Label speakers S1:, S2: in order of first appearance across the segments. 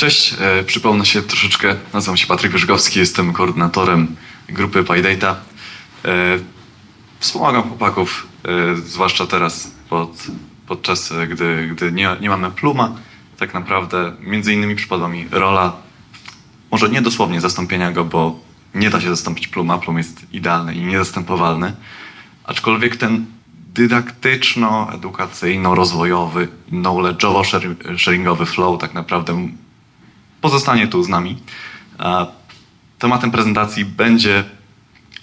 S1: Cześć, e, przypomnę się troszeczkę. Nazywam się Patryk Wyżgowski, jestem koordynatorem grupy PyData. E, Wspomagam chłopaków, e, zwłaszcza teraz, pod, podczas gdy, gdy nie, nie mamy pluma. Tak naprawdę, między innymi przypadła mi rola, może nie dosłownie zastąpienia go, bo nie da się zastąpić pluma, plum jest idealny i niezastępowalny. Aczkolwiek ten dydaktyczno-edukacyjno-rozwojowy, knowledge'owo-sharingowy flow tak naprawdę pozostanie tu z nami. Tematem prezentacji będzie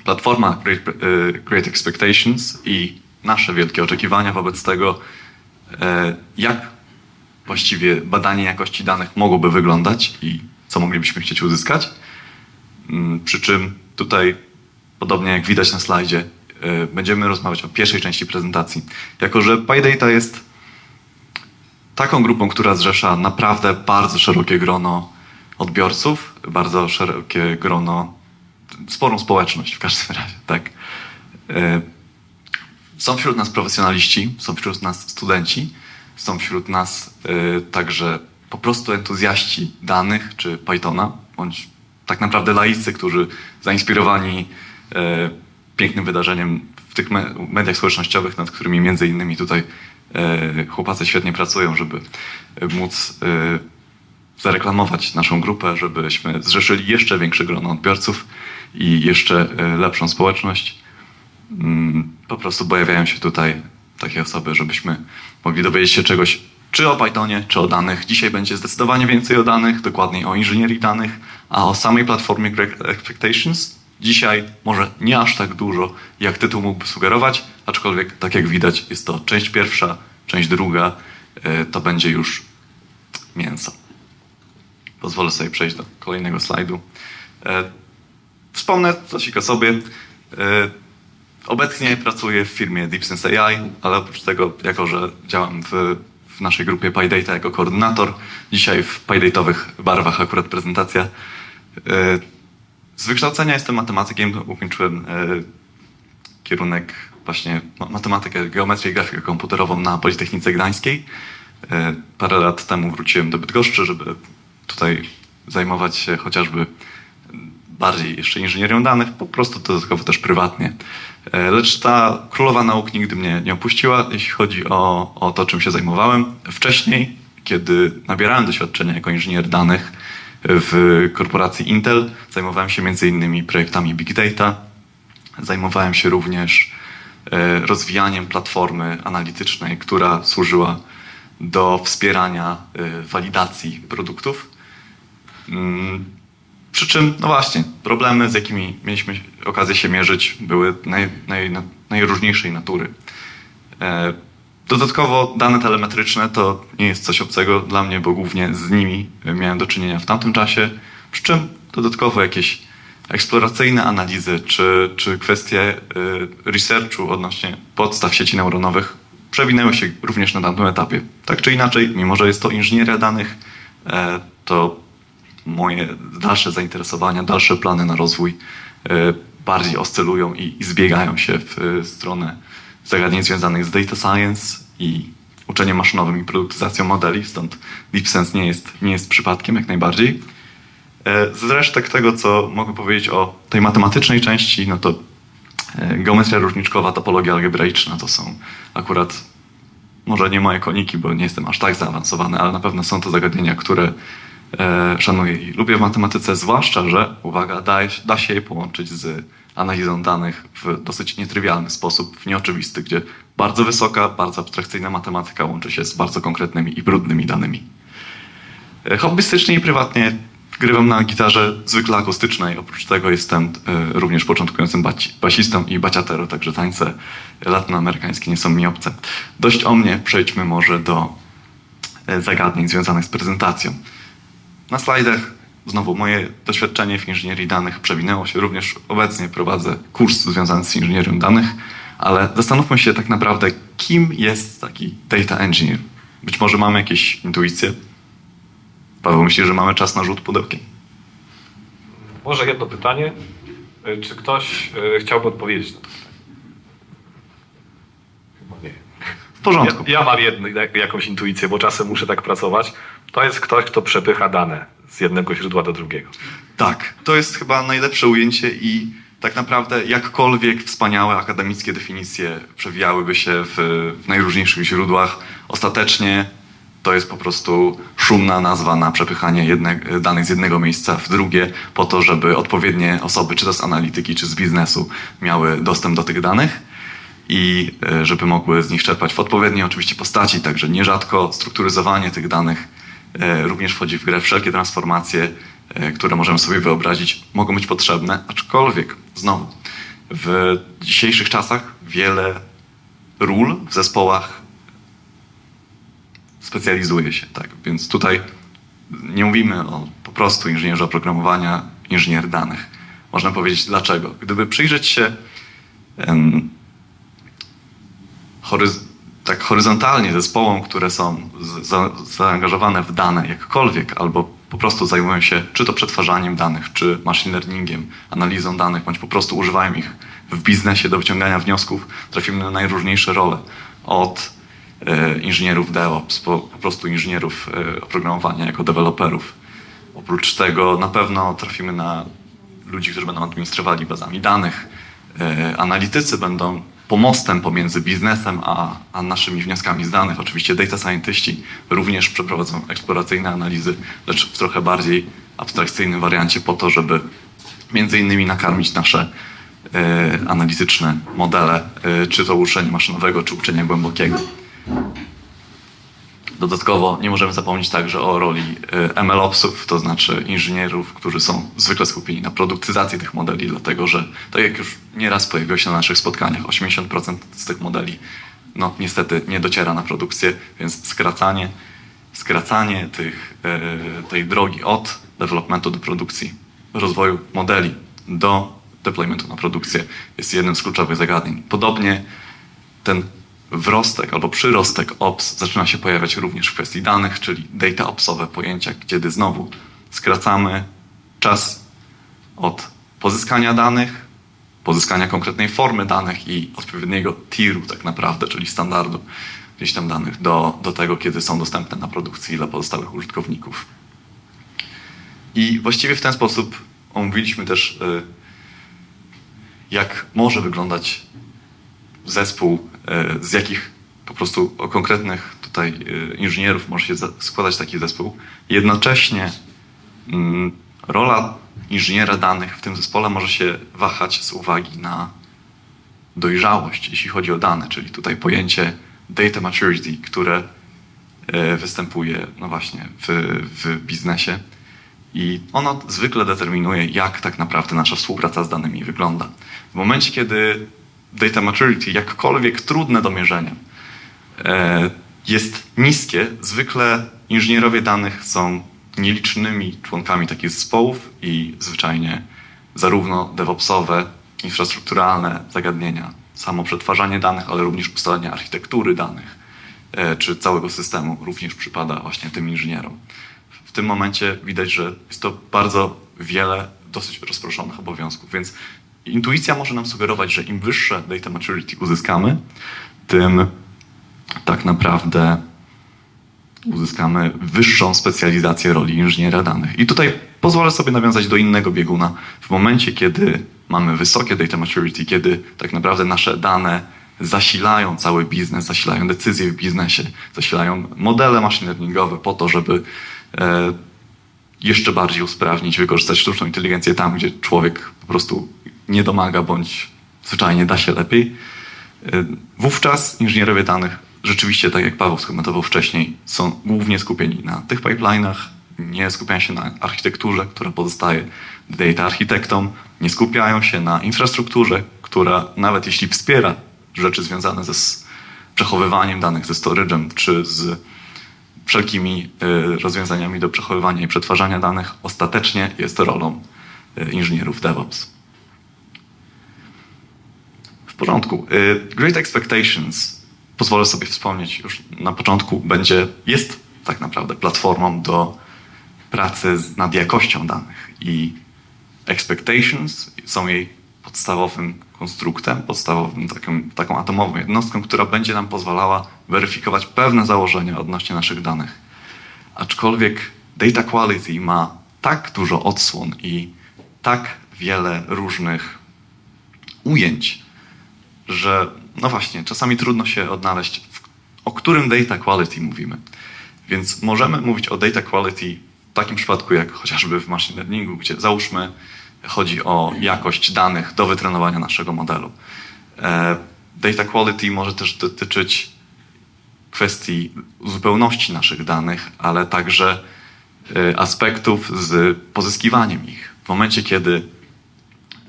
S1: platforma Great, e, Great Expectations i nasze wielkie oczekiwania wobec tego, e, jak właściwie badanie jakości danych mogłoby wyglądać i co moglibyśmy chcieć uzyskać. Mm, Przy czym tutaj, podobnie jak widać na slajdzie, e, będziemy rozmawiać o pierwszej części prezentacji. Jako, że PyData jest taką grupą, która zrzesza naprawdę bardzo szerokie grono odbiorców, bardzo szerokie grono, sporą społeczność w każdym razie, tak. E, Są wśród nas profesjonaliści, są wśród nas studenci, są wśród nas e, także po prostu entuzjaści danych czy Pythona, bądź tak naprawdę laicy, którzy zainspirowani e, pięknym wydarzeniem w tych me- mediach społecznościowych, nad którymi między innymi tutaj chłopacy świetnie pracują, żeby e, móc e, zareklamować naszą grupę, żebyśmy zrzeszyli jeszcze większe grono odbiorców i jeszcze e, lepszą społeczność. Mm, Po prostu pojawiają się tutaj takie osoby, żebyśmy mogli dowiedzieć się czegoś czy o Pythonie, czy o danych. Dzisiaj będzie zdecydowanie więcej o danych, dokładniej o inżynierii danych, a o samej platformie Great Expectations dzisiaj może nie aż tak dużo, jak tytuł mógłby sugerować, aczkolwiek tak jak widać jest to część pierwsza, część druga, e, to będzie już mięso. Pozwolę sobie przejść do kolejnego slajdu. E, Wspomnę coś o sobie. E, Obecnie pracuję w firmie DeepSense AI, ale oprócz tego, jako że działam w, w naszej grupie PyData jako koordynator, dzisiaj w PyDatowych barwach akurat prezentacja. Z wykształcenia jestem matematykiem, ukończyłem kierunek właśnie ma- matematykę, geometrię i grafikę komputerową na Politechnice Gdańskiej. E, Parę lat temu wróciłem do Bydgoszczy, żeby tutaj zajmować się chociażby bardziej jeszcze inżynierią danych, po prostu dodatkowo też prywatnie. E, Lecz ta królowa nauk nigdy mnie nie opuściła, jeśli chodzi o, o to, czym się zajmowałem. Wcześniej, kiedy nabierałem doświadczenia jako inżynier danych w korporacji Intel, zajmowałem się innymi projektami Big Data, zajmowałem się również rozwijaniem platformy analitycznej, która służyła do wspierania e, walidacji produktów. Mm, Przy czym, no właśnie, problemy, z jakimi mieliśmy okazję się mierzyć, były naj, naj, na- najróżniejszej natury. E, Dodatkowo dane telemetryczne to nie jest coś obcego dla mnie, bo głównie z nimi miałem do czynienia w tamtym czasie. Przy czym dodatkowo jakieś eksploracyjne analizy czy, czy kwestie y, researchu odnośnie podstaw sieci neuronowych przewinęły się również na tamtym etapie. Tak czy inaczej, mimo że jest to inżynieria danych, e, to moje dalsze zainteresowania, dalsze plany na rozwój e, bardziej oscylują i, i zbiegają się w e, stronę zagadnień związanych z data science i uczeniem maszynowym i produktyzacją modeli, stąd DeepSense nie jest, nie jest przypadkiem jak najbardziej. E, Z resztek tego, co mogę powiedzieć o tej matematycznej części, no to e, geometria różniczkowa, topologia algebraiczna to są akurat może nie moje koniki, bo nie jestem aż tak zaawansowany, ale na pewno są to zagadnienia, które e, szanuję i lubię w matematyce, zwłaszcza, że, uwaga, da, da się je połączyć z analizą danych w dosyć nietrywialny sposób, w nieoczywisty, gdzie bardzo wysoka, bardzo abstrakcyjna matematyka łączy się z bardzo konkretnymi i brudnymi danymi. Hobbystycznie i prywatnie grywam na gitarze zwykle akustycznej. Oprócz tego jestem e, również początkującym basistą i baciatero, także tańce latynoamerykańskie nie są mi obce. Dość o mnie, przejdźmy może do e, zagadnień związanych z prezentacją. Na slajdach znowu moje doświadczenie w inżynierii danych przewinęło się. Również obecnie prowadzę kurs związany z inżynierią danych, ale zastanówmy się tak naprawdę, kim jest taki data engineer. Być może mamy jakieś intuicje. Paweł myśli, że mamy czas na rzut pudełkiem.
S2: Może jedno pytanie. Y, Czy ktoś y, chciałby odpowiedzieć na to pytanie? Chyba nie.
S1: W porządku.
S2: Ja, ja mam jedny, jakąś intuicję, bo czasem muszę tak pracować. To jest ktoś, kto przepycha dane z jednego źródła do drugiego.
S1: Tak, to jest chyba najlepsze ujęcie i tak naprawdę jakkolwiek wspaniałe akademickie definicje przewijałyby się w, w najróżniejszych źródłach, ostatecznie to jest po prostu szumna nazwa na przepychanie jedne, danych z jednego miejsca w drugie, po to, żeby odpowiednie osoby, czy to z analityki, czy z biznesu, miały dostęp do tych danych i e, żeby mogły z nich czerpać w odpowiedniej oczywiście postaci. Także nierzadko strukturyzowanie tych danych e, również wchodzi w grę. Wszelkie transformacje, e, które możemy sobie wyobrazić, mogą być potrzebne, aczkolwiek znowu w dzisiejszych czasach wiele ról w zespołach specjalizuje się, tak. Więc tutaj nie mówimy o po prostu inżynierze oprogramowania, inżynier danych. Można powiedzieć dlaczego. Gdyby przyjrzeć się em, horyz- tak horyzontalnie zespołom, które są zaangażowane w dane jakkolwiek, albo po prostu zajmują się czy to przetwarzaniem danych, czy machine learningiem, analizą danych, bądź po prostu używają ich w biznesie do wyciągania wniosków, trafimy na najróżniejsze role. Od inżynierów DevOps, po, po prostu inżynierów e, oprogramowania jako deweloperów. Oprócz tego na pewno trafimy na ludzi, którzy będą administrowali bazami danych. E, Analitycy będą pomostem pomiędzy biznesem a, a naszymi wnioskami z danych. Oczywiście data scientiści również przeprowadzą eksploracyjne analizy, lecz w trochę bardziej abstrakcyjnym wariancie po to, żeby między innymi nakarmić nasze e, analityczne modele, e, czy to uczenia maszynowego, czy uczenia głębokiego. Dodatkowo nie możemy zapomnieć także o roli e, MLOpsów, to znaczy inżynierów, którzy są zwykle skupieni na produktyzacji tych modeli, dlatego że, tak jak już nieraz pojawiło się na naszych spotkaniach, 80% z tych modeli no, niestety nie dociera na produkcję, więc skracanie, skracanie tych, e, tej drogi od developmentu do produkcji, rozwoju modeli do deploymentu na produkcję jest jednym z kluczowych zagadnień. Podobnie ten wrostek albo przyrostek ops zaczyna się pojawiać również w kwestii danych, czyli data opsowe pojęcia, kiedy znowu skracamy czas od pozyskania danych, pozyskania konkretnej formy danych i odpowiedniego tieru tak naprawdę, czyli standardu gdzieś tam danych do, do tego, kiedy są dostępne na produkcji dla pozostałych użytkowników. I właściwie w ten sposób omówiliśmy też, y, jak może wyglądać zespół, z jakich po prostu o konkretnych tutaj e, inżynierów może się składać taki zespół. Jednocześnie mm, rola inżyniera danych w tym zespole może się wahać z uwagi na dojrzałość, jeśli chodzi o dane, czyli tutaj pojęcie data maturity, które e, występuje no właśnie w, w biznesie i ono zwykle determinuje, jak tak naprawdę nasza współpraca z danymi wygląda. W momencie, kiedy data maturity, jakkolwiek trudne do mierzenia, e, jest niskie, zwykle inżynierowie danych są nielicznymi członkami takich zespołów i zwyczajnie zarówno DevOpsowe, infrastrukturalne zagadnienia, samo przetwarzanie danych, ale również ustalenie architektury danych e, czy całego systemu również przypada właśnie tym inżynierom. W tym momencie widać, że jest to bardzo wiele dosyć rozproszonych obowiązków, więc intuicja może nam sugerować, że im wyższe data maturity uzyskamy, tym tak naprawdę uzyskamy wyższą specjalizację roli inżyniera danych. I tutaj pozwolę sobie nawiązać do innego bieguna. W momencie, kiedy mamy wysokie data maturity, kiedy tak naprawdę nasze dane zasilają cały biznes, zasilają decyzje w biznesie, zasilają modele machine learningowe po to, żeby e, jeszcze bardziej usprawnić, wykorzystać sztuczną inteligencję tam, gdzie człowiek po prostu nie domaga, bądź zwyczajnie da się lepiej. Y, Wówczas inżynierowie danych rzeczywiście, tak jak Paweł skomentował wcześniej, są głównie skupieni na tych pipeline'ach, nie skupiają się na architekturze, która pozostaje data architektom, nie skupiają się na infrastrukturze, która nawet jeśli wspiera rzeczy związane ze przechowywaniem danych, ze storage'em, czy z wszelkimi y, rozwiązaniami do przechowywania i przetwarzania danych, ostatecznie jest rolą y, inżynierów DevOps. Porządku. Y, Great Expectations, pozwolę sobie wspomnieć już na początku, będzie, jest tak naprawdę platformą do pracy nad jakością danych i expectations są jej podstawowym konstruktem, podstawowym taką, taką atomową jednostką, która będzie nam pozwalała weryfikować pewne założenia odnośnie naszych danych. Aczkolwiek data quality ma tak dużo odsłon i tak wiele różnych ujęć, że no właśnie, czasami trudno się odnaleźć, w, o którym data quality mówimy. Więc możemy mówić o data quality w takim przypadku, jak chociażby w machine learningu, gdzie załóżmy chodzi o jakość danych do wytrenowania naszego modelu. E, Data quality może też dotyczyć kwestii zupełności naszych danych, ale także e, aspektów z pozyskiwaniem ich. W momencie, kiedy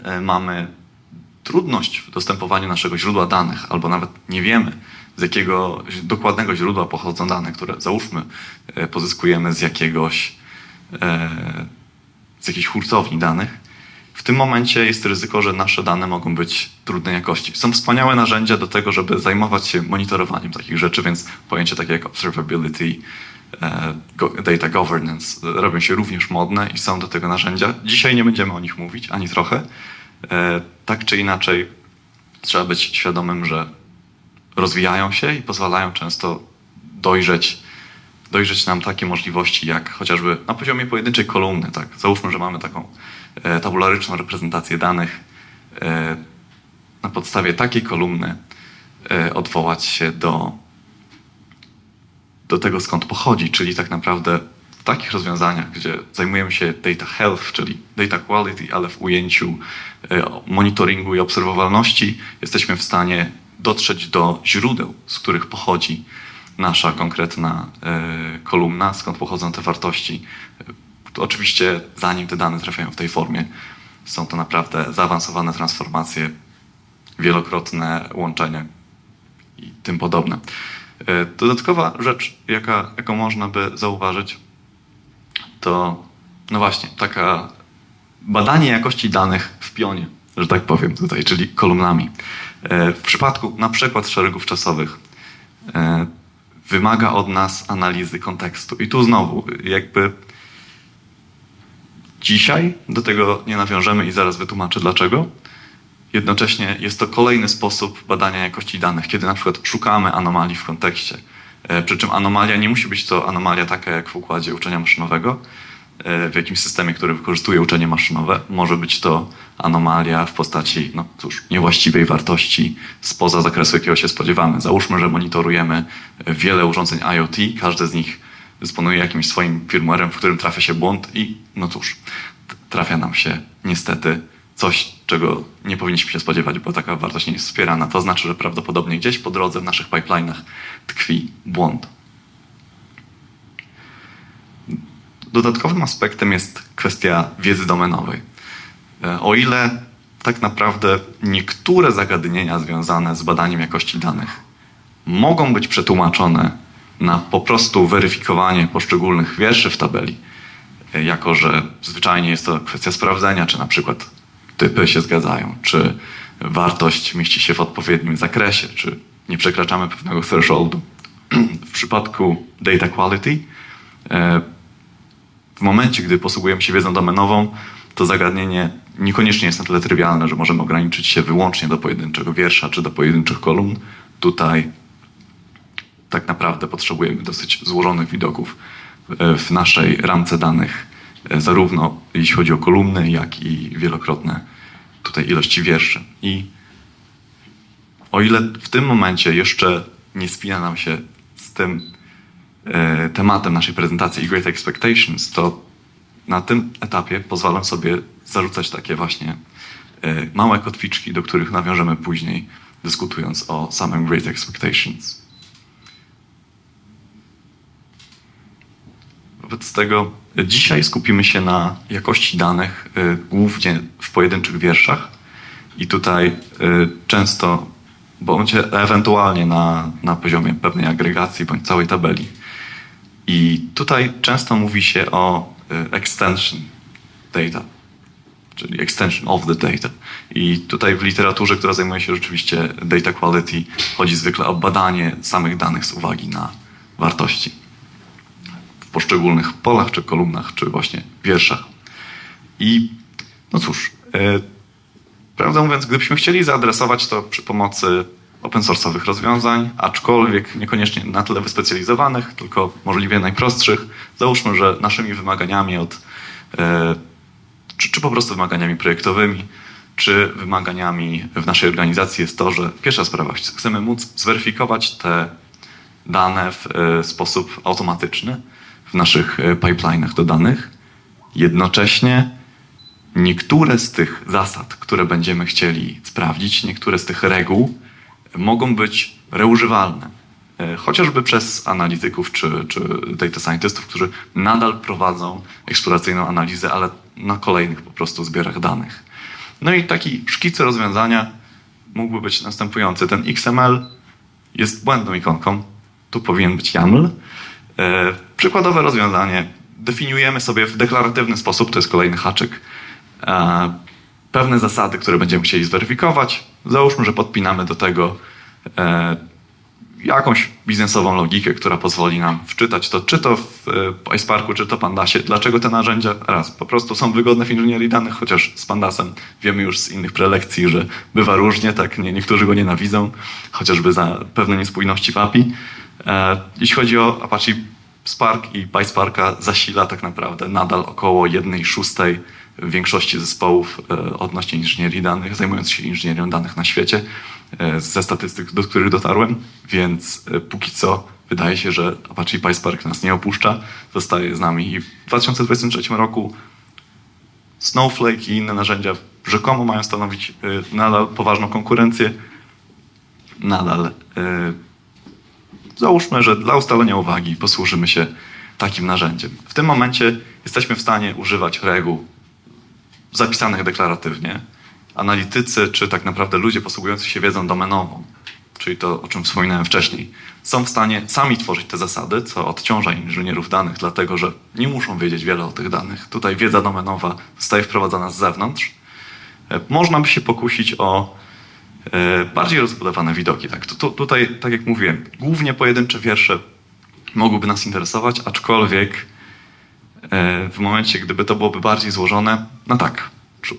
S1: e, mamy trudność w dostępowaniu naszego źródła danych, albo nawet nie wiemy, z jakiego dokładnego źródła pochodzą dane, które załóżmy e, pozyskujemy z jakiegoś e, z jakiejś hurtowni danych, w tym momencie jest ryzyko, że nasze dane mogą być trudnej jakości. Są wspaniałe narzędzia do tego, żeby zajmować się monitorowaniem takich rzeczy, więc pojęcia takie jak observability, e, data governance robią się również modne i są do tego narzędzia. Dzisiaj nie będziemy o nich mówić ani trochę. E, Tak czy inaczej, trzeba być świadomym, że rozwijają się i pozwalają często dojrzeć, dojrzeć nam takie możliwości, jak chociażby na poziomie pojedynczej kolumny. Tak? Załóżmy, że mamy taką e, tabularyczną reprezentację danych. E, na podstawie takiej kolumny odwołać się do, do tego, skąd pochodzi, czyli tak naprawdę takich rozwiązaniach, gdzie zajmujemy się data health, czyli data quality, ale w ujęciu e, monitoringu i obserwowalności, jesteśmy w stanie dotrzeć do źródeł, z których pochodzi nasza konkretna e, kolumna, skąd pochodzą te wartości. To oczywiście, zanim te dane trafiają w tej formie, są to naprawdę zaawansowane transformacje, wielokrotne łączenia i tym podobne. E, Dodatkowa rzecz, jaka, jaką można by zauważyć, to no właśnie, taka badanie jakości danych w pionie, że tak powiem tutaj, czyli kolumnami. E, W przypadku na przykład szeregów czasowych e, wymaga od nas analizy kontekstu. I tu znowu jakby dzisiaj do tego nie nawiążemy i zaraz wytłumaczę dlaczego. Jednocześnie jest to kolejny sposób badania jakości danych, kiedy na przykład szukamy anomalii w kontekście. E, Przy czym anomalia nie musi być to anomalia taka jak w układzie uczenia maszynowego, e, w jakimś systemie, który wykorzystuje uczenie maszynowe. Może być to anomalia w postaci, no cóż, niewłaściwej wartości spoza zakresu, jakiego się spodziewamy. Załóżmy, że monitorujemy wiele urządzeń IoT, każde z nich dysponuje jakimś swoim firmwarem, w którym trafia się błąd i no cóż, trafia nam się niestety coś, czego nie powinniśmy się spodziewać, bo taka wartość nie jest wspierana. To znaczy, że prawdopodobnie gdzieś po drodze w naszych pipeline'ach tkwi błąd. Dodatkowym aspektem jest kwestia wiedzy domenowej. E, O ile tak naprawdę niektóre zagadnienia związane z badaniem jakości danych mogą być przetłumaczone na po prostu weryfikowanie poszczególnych wierszy w tabeli, e, jako że zwyczajnie jest to kwestia sprawdzenia, czy na przykład typy się zgadzają, czy wartość mieści się w odpowiednim zakresie, czy nie przekraczamy pewnego thresholdu. W przypadku data quality, e, w momencie, gdy posługujemy się wiedzą domenową, to zagadnienie niekoniecznie jest na tyle trywialne, że możemy ograniczyć się wyłącznie do pojedynczego wiersza czy do pojedynczych kolumn. Tutaj tak naprawdę potrzebujemy dosyć złożonych widoków e, w naszej ramce danych, zarówno jeśli chodzi o kolumny, jak i wielokrotne tutaj ilości wierszy. I o ile w tym momencie jeszcze nie spina nam się z tym e, tematem naszej prezentacji Great Expectations, to na tym etapie pozwalam sobie zarzucać takie właśnie e, małe kotwiczki, do których nawiążemy później, dyskutując o samym Great Expectations. Wobec tego dzisiaj skupimy się na jakości danych, e, głównie w pojedynczych wierszach. I tutaj e, często, bądź ewentualnie na, na poziomie pewnej agregacji bądź całej tabeli. I tutaj często mówi się o e, extension data, czyli extension of the data. I tutaj w literaturze, która zajmuje się rzeczywiście data quality, chodzi zwykle o badanie samych danych z uwagi na wartości w poszczególnych polach, czy kolumnach, czy właśnie wierszach. I no cóż, e, prawdę mówiąc, gdybyśmy chcieli zaadresować to przy pomocy open source'owych rozwiązań, aczkolwiek niekoniecznie na tyle wyspecjalizowanych, tylko możliwie najprostszych. Załóżmy, że naszymi wymaganiami od, e, czy, czy po prostu wymaganiami projektowymi, czy wymaganiami w naszej organizacji jest to, że pierwsza sprawa, chcemy móc zweryfikować te dane w e, sposób automatyczny w naszych e, pipeline'ach do danych. Jednocześnie niektóre z tych zasad, które będziemy chcieli sprawdzić, niektóre z tych reguł mogą być reużywalne. E, Chociażby przez analityków czy, czy data scientystów, którzy nadal prowadzą eksploracyjną analizę, ale na kolejnych po prostu zbiorach danych. No i taki szkic rozwiązania mógłby być następujący. Ten XML jest błędną ikonką. Tu powinien być YAML. E, przykładowe rozwiązanie. Definiujemy sobie w deklaratywny sposób, to jest kolejny haczyk, e, pewne zasady, które będziemy chcieli zweryfikować. Załóżmy, że podpinamy do tego e, jakąś biznesową logikę, która pozwoli nam wczytać to, czy to w PySparku, czy to Pandasie. Dlaczego te narzędzia? Raz, po prostu są wygodne w inżynierii danych, chociaż z Pandasem wiemy już z innych prelekcji, że bywa różnie, tak, nie, niektórzy go nienawidzą, chociażby za pewne niespójności w API. E, jeśli chodzi o Apache Spark i PySparka zasila tak naprawdę nadal około 1 szóstej większości zespołów e, odnośnie inżynierii danych, zajmując się inżynierią danych na świecie, e, ze statystyk, do których dotarłem, więc póki co wydaje się, że Apache PySpark nas nie opuszcza, zostaje z nami. I w 2023 roku Snowflake i inne narzędzia rzekomo mają stanowić nadal poważną konkurencję. Nadal załóżmy, że dla ustalenia uwagi posłużymy się takim narzędziem. W tym momencie jesteśmy w stanie używać reguł zapisanych deklaratywnie. Analitycy, czy tak naprawdę ludzie posługujący się wiedzą domenową, czyli to, o czym wspominałem wcześniej, są w stanie sami tworzyć te zasady, co odciąża inżynierów danych, dlatego że nie muszą wiedzieć wiele o tych danych. Tutaj wiedza domenowa zostaje wprowadzana z zewnątrz. E, Można by się pokusić o bardziej rozbudowane widoki. Tak? Tu, tu, tutaj, tak jak mówiłem, głównie pojedyncze wiersze mogłyby nas interesować, aczkolwiek e, w momencie, gdyby to byłoby bardziej złożone, no tak,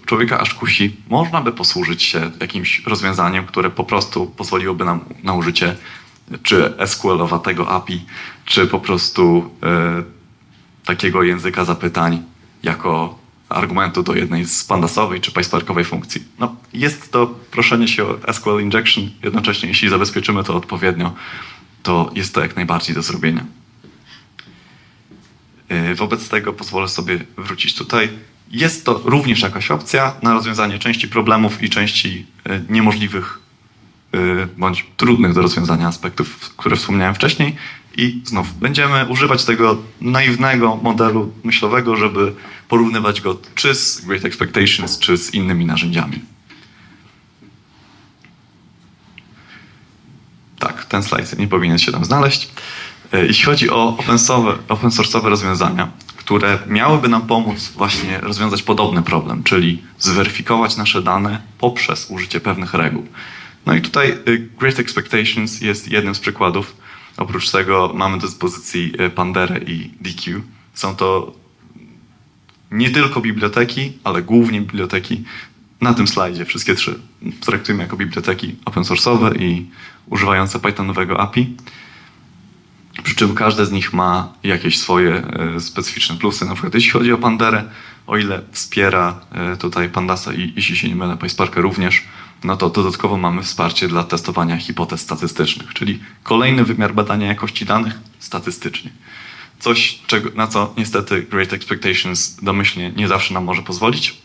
S1: człowieka aż kusi, można by posłużyć się jakimś rozwiązaniem, które po prostu pozwoliłoby nam na użycie czy SQL-owatego API, czy po prostu e, takiego języka zapytań jako argumentu do jednej z pandasowej czy PySparkowej funkcji. No, jest to proszenie się o SQL injection, jednocześnie jeśli zabezpieczymy to odpowiednio, to jest to jak najbardziej do zrobienia. Yy, Wobec tego pozwolę sobie wrócić tutaj. Jest to również jakaś opcja na rozwiązanie części problemów i części yy, niemożliwych yy, bądź trudnych do rozwiązania aspektów, które wspomniałem wcześniej. I znów będziemy używać tego naiwnego modelu myślowego, żeby porównywać go czy z Great Expectations, czy z innymi narzędziami. Tak, ten slajd nie powinien się tam znaleźć. E, Jeśli chodzi o open source'owe, rozwiązania, które miałyby nam pomóc właśnie rozwiązać podobny problem, czyli zweryfikować nasze dane poprzez użycie pewnych reguł. No i tutaj y, Great Expectations jest jednym z przykładów. Oprócz tego mamy do dyspozycji y, Panderę i DQ. Są to nie tylko biblioteki, ale głównie biblioteki. Na tym slajdzie wszystkie trzy traktujemy jako biblioteki open source'owe i używające Pythonowego API. Przy czym każde z nich ma jakieś swoje e, specyficzne plusy. Na przykład jeśli chodzi o Panderę, o ile wspiera e, tutaj Pandasa i jeśli się nie mylę, PySparka również, no to dodatkowo mamy wsparcie dla testowania hipotez statystycznych, czyli kolejny wymiar badania jakości danych statystycznie. Coś, czego, na co niestety Great Expectations domyślnie nie zawsze nam może pozwolić,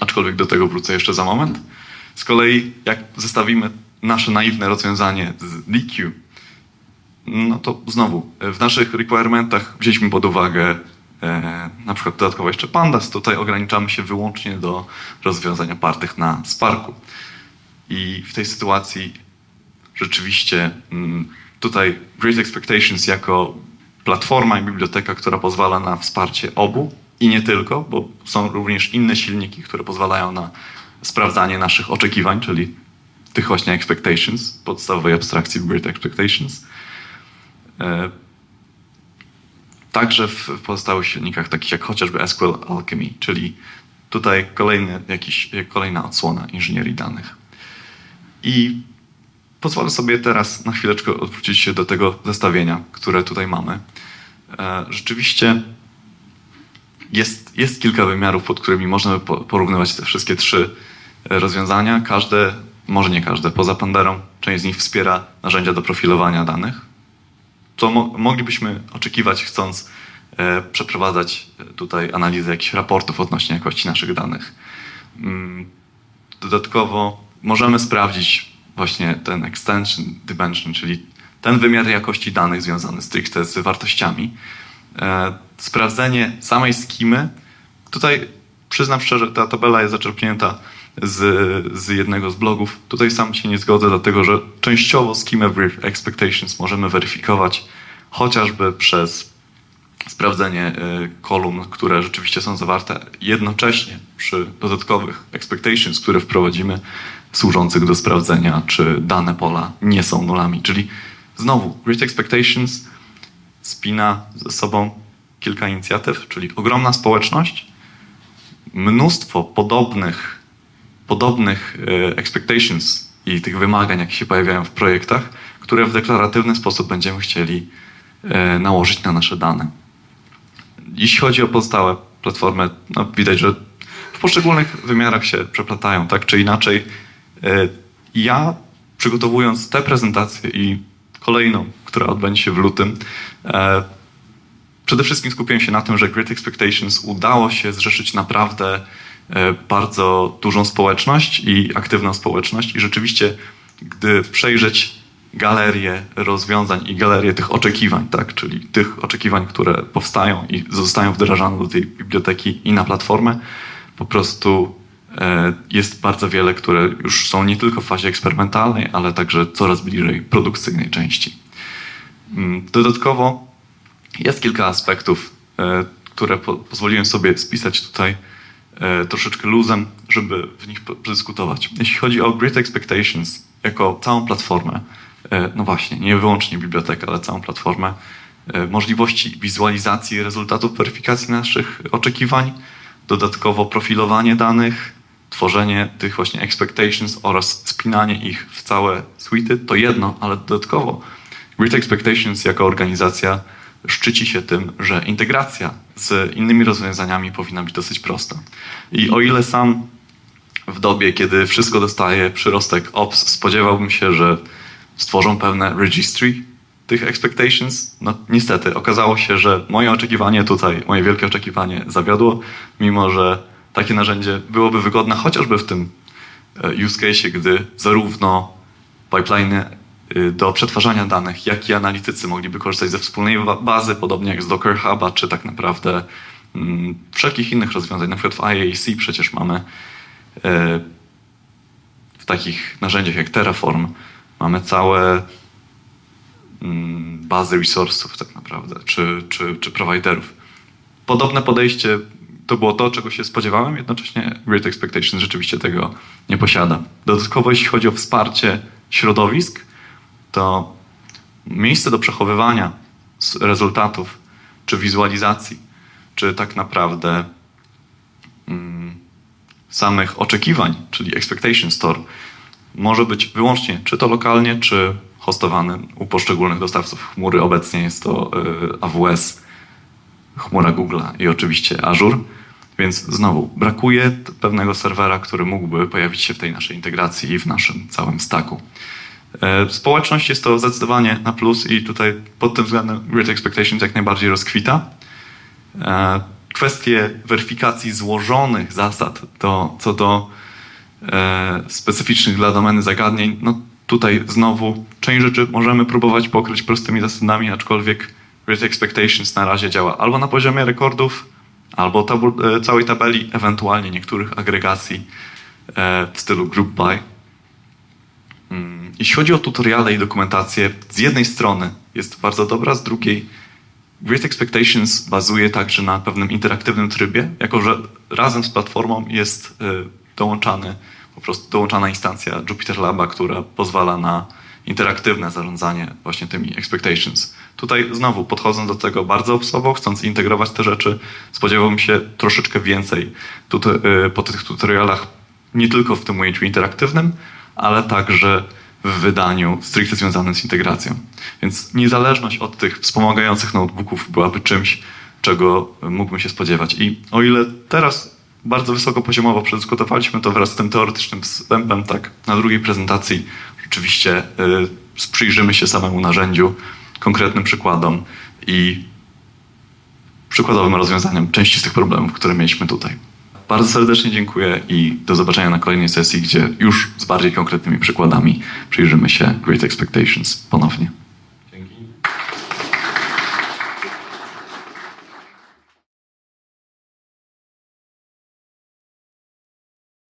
S1: aczkolwiek do tego wrócę jeszcze za moment. Z kolei jak zestawimy nasze naiwne rozwiązanie z DQ, no to znowu w naszych requirementach wzięliśmy pod uwagę e, na przykład dodatkowo jeszcze Pandas. Tutaj ograniczamy się wyłącznie do rozwiązań opartych na Sparku. I w tej sytuacji rzeczywiście mm, tutaj Great Expectations jako platforma i biblioteka, która pozwala na wsparcie obu i nie tylko, bo są również inne silniki, które pozwalają na sprawdzanie naszych oczekiwań, czyli tych właśnie expectations, podstawowej abstrakcji Great Expectations. E, Także w pozostałych silnikach, takich jak chociażby SQL Alchemy, czyli tutaj kolejny, jakiś, kolejna odsłona inżynierii danych. I pozwolę sobie teraz na chwileczkę odwrócić się do tego zestawienia, które tutaj mamy. E, Rzeczywiście jest, jest kilka wymiarów, pod którymi można porównywać te wszystkie trzy e, rozwiązania. Każde, może nie każde, poza Panderą, część z nich wspiera narzędzia do profilowania danych, co mo- moglibyśmy oczekiwać, chcąc e, przeprowadzać tutaj analizę jakichś raportów odnośnie jakości naszych danych. Mm, Dodatkowo możemy sprawdzić właśnie ten extension dimension, czyli ten wymiar jakości danych związany stricte z wartościami. E, sprawdzenie samej skimy. Tutaj przyznam szczerze, ta tabela jest zaczerpnięta z, z jednego z blogów. Tutaj sam się nie zgodzę, dlatego że częściowo skimę expectations możemy weryfikować chociażby przez sprawdzenie y, kolumn, które rzeczywiście są zawarte jednocześnie przy dodatkowych expectations, które wprowadzimy, służących do sprawdzenia, czy dane pola nie są nulami. Czyli znowu, Great Expectations spina ze sobą kilka inicjatyw, czyli ogromna społeczność, mnóstwo podobnych, podobnych e, expectations i tych wymagań, jakie się pojawiają w projektach, które w deklaratywny sposób będziemy chcieli e, nałożyć na nasze dane. Jeśli chodzi o pozostałe platformy, no widać, że w poszczególnych wymiarach się przeplatają, tak czy inaczej. E, Ja przygotowując tę prezentację i kolejną, która odbędzie się w lutym, e, przede wszystkim skupiłem się na tym, że Great Expectations udało się zrzeszyć naprawdę e, bardzo dużą społeczność i aktywną społeczność i rzeczywiście, gdy przejrzeć galerię rozwiązań i galerię tych oczekiwań, tak, czyli tych oczekiwań, które powstają i zostają wdrażane do tej biblioteki i na platformę, po prostu e, jest bardzo wiele, które już są nie tylko w fazie eksperymentalnej, ale także coraz bliżej produkcyjnej części. Mm, Dodatkowo jest kilka aspektów, e, które po, pozwoliłem sobie spisać tutaj e, troszeczkę luzem, żeby w nich podyskutować. Jeśli chodzi o Great Expectations jako całą platformę, no właśnie, nie wyłącznie bibliotekę, ale całą platformę, e, możliwości wizualizacji rezultatów weryfikacji naszych oczekiwań, dodatkowo profilowanie danych, tworzenie tych właśnie expectations oraz spinanie ich w całe suity, to jedno, ale dodatkowo Great Expectations jako organizacja szczyci się tym, że integracja z innymi rozwiązaniami powinna być dosyć prosta. I o ile sam w dobie, kiedy wszystko dostaje przyrostek OPS, spodziewałbym się, że stworzą pewne registry tych expectations, no niestety okazało się, że moje oczekiwanie tutaj, moje wielkie oczekiwanie zawiodło, mimo że takie narzędzie byłoby wygodne chociażby w tym e, use case, gdy zarówno pipeline y, do przetwarzania danych, jak i analitycy mogliby korzystać ze wspólnej ba- bazy, podobnie jak z Docker Huba, czy tak naprawdę mm, wszelkich innych rozwiązań. Na przykład w IAC przecież mamy e, w takich narzędziach jak Terraform mamy całe mm, bazy resursów tak naprawdę, czy, czy, czy prowajderów. Podobne podejście to było to, czego się spodziewałem, jednocześnie Great Expectations rzeczywiście tego nie posiada. Dodatkowo jeśli chodzi o wsparcie środowisk, to miejsce do przechowywania rezultatów, czy wizualizacji, czy tak naprawdę mm, samych oczekiwań, czyli Expectation Store, może być wyłącznie czy to lokalnie, czy hostowany u poszczególnych dostawców chmury. Obecnie jest to y, AWS, chmura Google'a i oczywiście Azure. Więc znowu, brakuje pewnego serwera, który mógłby pojawić się w tej naszej integracji i w naszym całym stacku. E, Społeczność jest to zdecydowanie na plus i tutaj pod tym względem Great Expectations jak najbardziej rozkwita. E, Kwestie weryfikacji złożonych zasad do, co do e, specyficznych dla domeny zagadnień, no tutaj znowu część rzeczy możemy próbować pokryć prostymi zasadami, aczkolwiek Great Expectations na razie działa albo na poziomie rekordów, albo tabu- e, całej tabeli, ewentualnie niektórych agregacji e, w stylu group by. Mm, Jeśli chodzi o tutoriale i dokumentację, z jednej strony jest bardzo dobra, z drugiej Great Expectations bazuje także na pewnym interaktywnym trybie, jako że razem z platformą jest dołączany, po prostu dołączana instancja Jupyter Laba, która pozwala na interaktywne zarządzanie właśnie tymi expectations. Tutaj znowu podchodząc do tego bardzo obsowo, chcąc integrować te rzeczy, spodziewałbym się troszeczkę więcej tute- y, po tych tutorialach, nie tylko w tym ujęciu interaktywnym, ale także w wydaniu stricte związanym z integracją. Więc niezależność od tych wspomagających notebooków byłaby czymś, czego mógłbym się spodziewać. I o ile teraz bardzo wysokopoziomowo przedyskutowaliśmy to wraz z tym teoretycznym wstępem, tak na drugiej prezentacji rzeczywiście y, przyjrzymy się samemu narzędziu, konkretnym przykładom i przykładowym rozwiązaniom części z tych problemów, które mieliśmy tutaj. Bardzo serdecznie dziękuję i do zobaczenia na kolejnej sesji, gdzie już z bardziej konkretnymi przykładami przyjrzymy się Great Expectations ponownie.